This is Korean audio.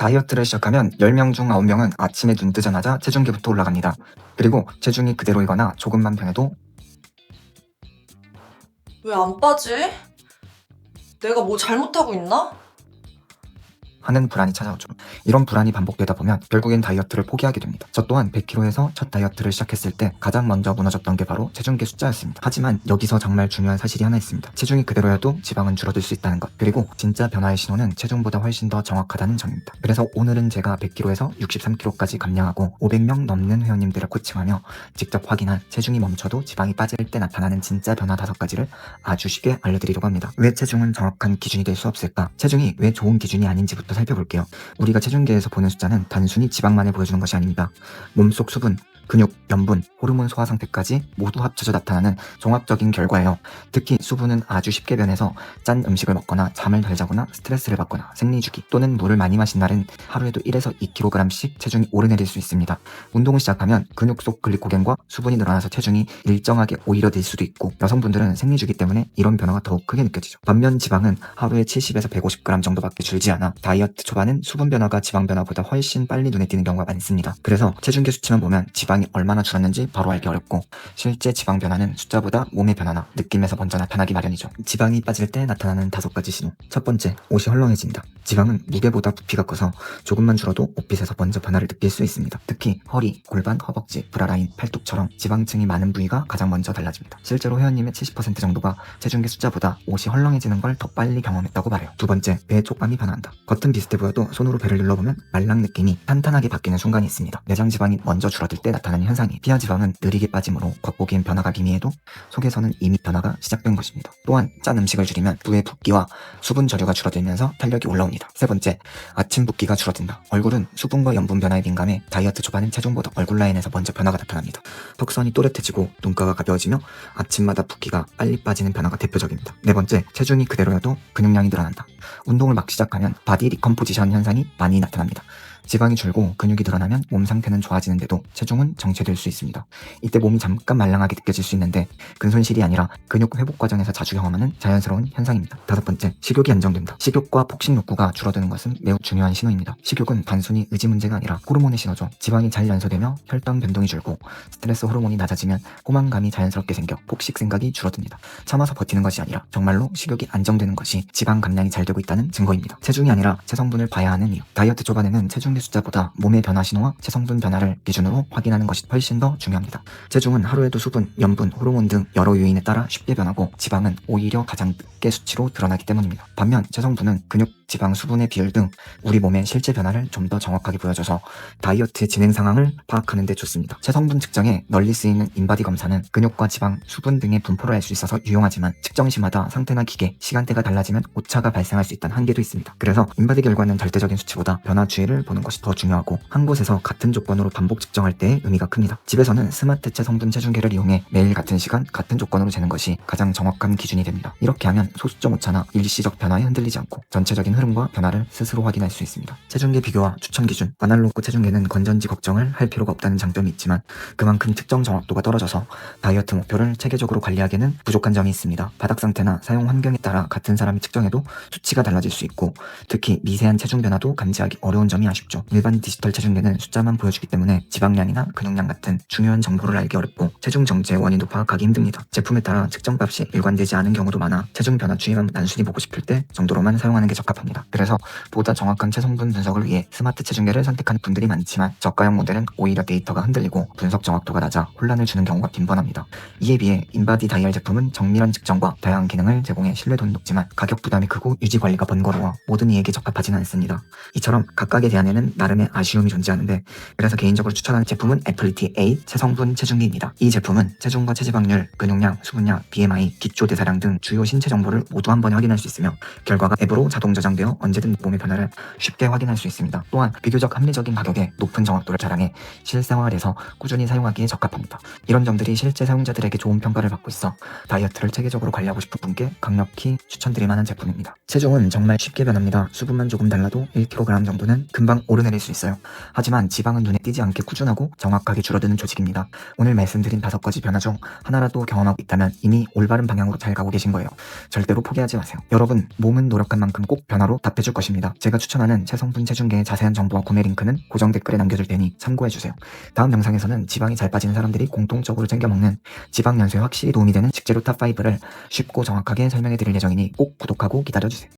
다이어트를 시작하면 10명 중 9명은 아침에 눈 뜨자마자 체중계부터 올라갑니다. 그리고 체중이 그대로이거나 조금만 변해도 왜 안 빠지? 내가 뭐 잘못하고 있나? 하는 불안이 찾아오죠. 이런 불안이 반복되다 보면 결국엔 다이어트를 포기하게 됩니다. 저 또한 100kg에서 첫 다이어트를 시작했을 때 가장 먼저 무너졌던 게 바로 체중계 숫자였습니다. 하지만 여기서 정말 중요한 사실이 하나 있습니다. 체중이 그대로여도 지방은 줄어들 수 있다는 것. 그리고 진짜 변화의 신호는 체중보다 훨씬 더 정확하다는 점입니다. 그래서 오늘은 제가 100kg에서 63kg까지 감량하고 500명 넘는 회원님들을 코칭하며 직접 확인한 체중이 멈춰도 지방이 빠질 때 나타나는 진짜 변화 다섯 가지를 아주 쉽게 알려드리려고 합니다. 왜 체중은 정확한 기준이 될 수 없을까? 체중이 왜 좋은 기준이 아닌지부터 살펴볼게요. 우리가 체중계에서 보는 숫자는 단순히 지방만을 보여주는 것이 아닙니다. 몸속 수분, 근육, 염분, 호르몬 소화 상태까지 모두 합쳐져 나타나는 종합적인 결과예요. 특히 수분은 아주 쉽게 변해서 짠 음식을 먹거나 잠을 덜 자거나 스트레스를 받거나 생리 주기 또는 물을 많이 마신 날은 하루에도 1에서 2kg씩 체중이 오르내릴 수 있습니다. 운동을 시작하면 근육 속 글리코겐과 수분이 늘어나서 체중이 일정하게 오히려 늘 수도 있고 여성분들은 생리 주기 때문에 이런 변화가 더욱 크게 느껴지죠. 반면 지방은 하루에 70에서 150g 정도밖에 줄지 않아 다이어트 초반은 수분 변화가 지방 변화보다 훨씬 빨리 눈에 띄는 경우가 많습니다. 그래서 체중계 수치만 보면 지방 이 얼마나 줄었는지 바로 알기 어렵고 실제 지방 변화는 숫자보다 몸의 변화나 느낌에서 먼저 나타나기 마련이죠. 지방이 빠질 때 나타나는 다섯 가지 신호. 첫 번째, 옷이 헐렁해진다. 지방은 무게보다 부피가 커서 조금만 줄어도 옷빛에서 먼저 변화를 느낄 수 있습니다. 특히 허리, 골반, 허벅지, 브라라인, 팔뚝처럼 지방층이 많은 부위가 가장 먼저 달라집니다. 실제로 회원님의 70% 정도가 체중계 숫자보다 옷이 헐렁해지는 걸 더 빨리 경험했다고 말해요. 두 번째, 배의 촉감이 변한다. 겉은 비슷해 보여도 손으로 배를 눌러보면 말랑 느낌이 탄탄하게 바뀌는 순간이 있습니다. 내장 지방이 먼저 줄어들 때 나타나는 현상이 피하 지방은 느리게 빠짐으로 겉보기엔 변화가 미미해도 속에서는 이미 변화가 시작된 것입니다. 또한 짠 음식을 줄이면 부의 붓기와 수분 저류가 줄어들면서 탄력이 올라옵니다. 세 번째, 아침 붓기가 줄어든다. 얼굴은 수분과 염분 변화에 민감해 다이어트 초반은 체중보다 얼굴 라인에서 먼저 변화가 나타납니다. 턱선이 또렷해지고 눈가가 가벼워지며 아침마다 붓기가 빨리 빠지는 변화가 대표적입니다. 네 번째, 체중이 그대로여도 근육량이 늘어난다. 운동을 막 시작하면 바디 리컴포지션 현상이 많이 나타납니다. 지방이 줄고 근육이 늘어나면 몸 상태는 좋아지는데도 체중은 정체될 수 있습니다. 이때 몸이 잠깐 말랑하게 느껴질 수 있는데 근손실이 아니라 근육 회복 과정에서 자주 경험하는 자연스러운 현상입니다. 다섯 번째, 식욕이 안정된다. 식욕과 폭식 욕구가 줄어드는 것은 매우 중요한 신호입니다. 식욕은 단순히 의지 문제가 아니라 호르몬의 신호죠. 지방이 잘 연소되며 혈당 변동이 줄고 스트레스 호르몬이 낮아지면 포만감이 자연스럽게 생겨 폭식 생각이 줄어듭니다. 참아서 버티는 것이 아니라 정말로 식욕이 안정되는 것이 지방 감량이 잘 되고 있다는 증거입니다. 체중이 아니라 체성분을 봐야 하는 이유. 다이어트 초반에는 체중 계 숫자보다 몸의 변화 신호와 체성분 변화를 기준으로 확인하는 것이 훨씬 더 중요합니다. 체중은 하루에도 수분, 염분, 호르몬 등 여러 요인에 따라 쉽게 변하고 지방은 오히려 가장 늦게 수치로 드러나기 때문입니다. 반면 체성분은 근육, 지방, 수분의 비율 등 우리 몸의 실제 변화를 좀 더 정확하게 보여줘서 다이어트 진행 상황을 파악하는 데 좋습니다. 체성분 측정에 널리 쓰이는 인바디 검사는 근육과 지방, 수분 등의 분포를 알 수 있어서 유용하지만 측정 시마다 상태나 기계, 시간대가 달라지면 오차가 발생할 수 있다는 한계도 있습니다. 그래서 인바디 결과는 절대적인 수치보다 변화 추이를 보는 것이 더 중요하고 한 곳에서 같은 조건으로 반복 측정할 때의 의미가 큽니다. 집에서는 스마트 체 성분 체중계를 이용해 매일 같은 시간, 같은 조건으로 재는 것이 가장 정확한 기준이 됩니다. 이렇게 하면 소수점 오차나 일시적 변화에 흔들리지 않고 전체적인 흐름과 변화를 스스로 확인할 수 있습니다. 체중계 비교와 추천 기준, 아날로그 체중계는 건전지 걱정을 할 필요가 없다는 장점이 있지만 그만큼 측정 정확도가 떨어져서 다이어트 목표를 체계적으로 관리하기에는 부족한 점이 있습니다. 바닥 상태나 사용 환경에 따라 같은 사람이 측정해도 수치가 달라질 수 있고 특히 미세한 체중 변화도 감지하기 어려운 점이 아쉽 죠. 일반 디지털 체중계는 숫자만 보여주기 때문에 지방량이나 근육량 같은 중요한 정보를 알기 어렵고 체중 정체의 원인도 파악하기 힘듭니다. 제품에 따라 측정 값이 일관되지 않은 경우도 많아 체중 변화 추이만 단순히 보고 싶을 때 정도로만 사용하는 게 적합합니다. 그래서 보다 정확한 체성분 분석을 위해 스마트 체중계를 선택하는 분들이 많지만 저가형 모델은 오히려 데이터가 흔들리고 분석 정확도가 낮아 혼란을 주는 경우가 빈번합니다. 이에 비해 인바디 다이얼 제품은 정밀한 측정과 다양한 기능을 제공해 신뢰도는 높지만 가격 부담이 크고 유지 관리가 번거로워 모든 이에게 적합하지는 않습니다. 이처럼 각각에 대한에는 나름의 아쉬움이 존재하는데 그래서 개인적으로 추천하는 제품은 애플리티 A 체성분 체중계입니다. 이 제품은 체중과 체지방률, 근육량, 수분량, BMI, 기초 대사량 등 주요 신체 정보를 모두 한 번에 확인할 수 있으며 결과가 앱으로 자동 저장되어 언제든 몸의 변화를 쉽게 확인할 수 있습니다. 또한 비교적 합리적인 가격에 높은 정확도를 자랑해 실생활에서 꾸준히 사용하기에 적합합니다. 이런 점들이 실제 사용자들에게 좋은 평가를 받고 있어 다이어트를 체계적으로 관리하고 싶은 분께 강력히 추천드릴 만한 제품입니다. 체중은 정말 쉽게 변합니다. 수분만 조금 달라도 1kg 정도는 금방 오르내릴 수 있어요. 하지만 지방은 눈에 띄지 않게 꾸준하고 정확하게 줄어드는 조직입니다. 오늘 말씀드린 다섯 가지 변화 중 하나라도 경험하고 있다면 이미 올바른 방향으로 잘 가고 계신 거예요. 절대로 포기하지 마세요. 여러분, 몸은 노력한 만큼 꼭 변화로 답해줄 것입니다. 제가 추천하는 체성분 체중계의 자세한 정보와 구매 링크는 고정 댓글에 남겨둘 테니 참고해주세요. 다음 영상에서는 지방이 잘 빠지는 사람들이 공통적으로 챙겨 먹는 지방 연소에 확실히 도움이 되는 식재료 탑5를 쉽고 정확하게 설명해 드릴 예정이니 꼭 구독하고 기다려주세요.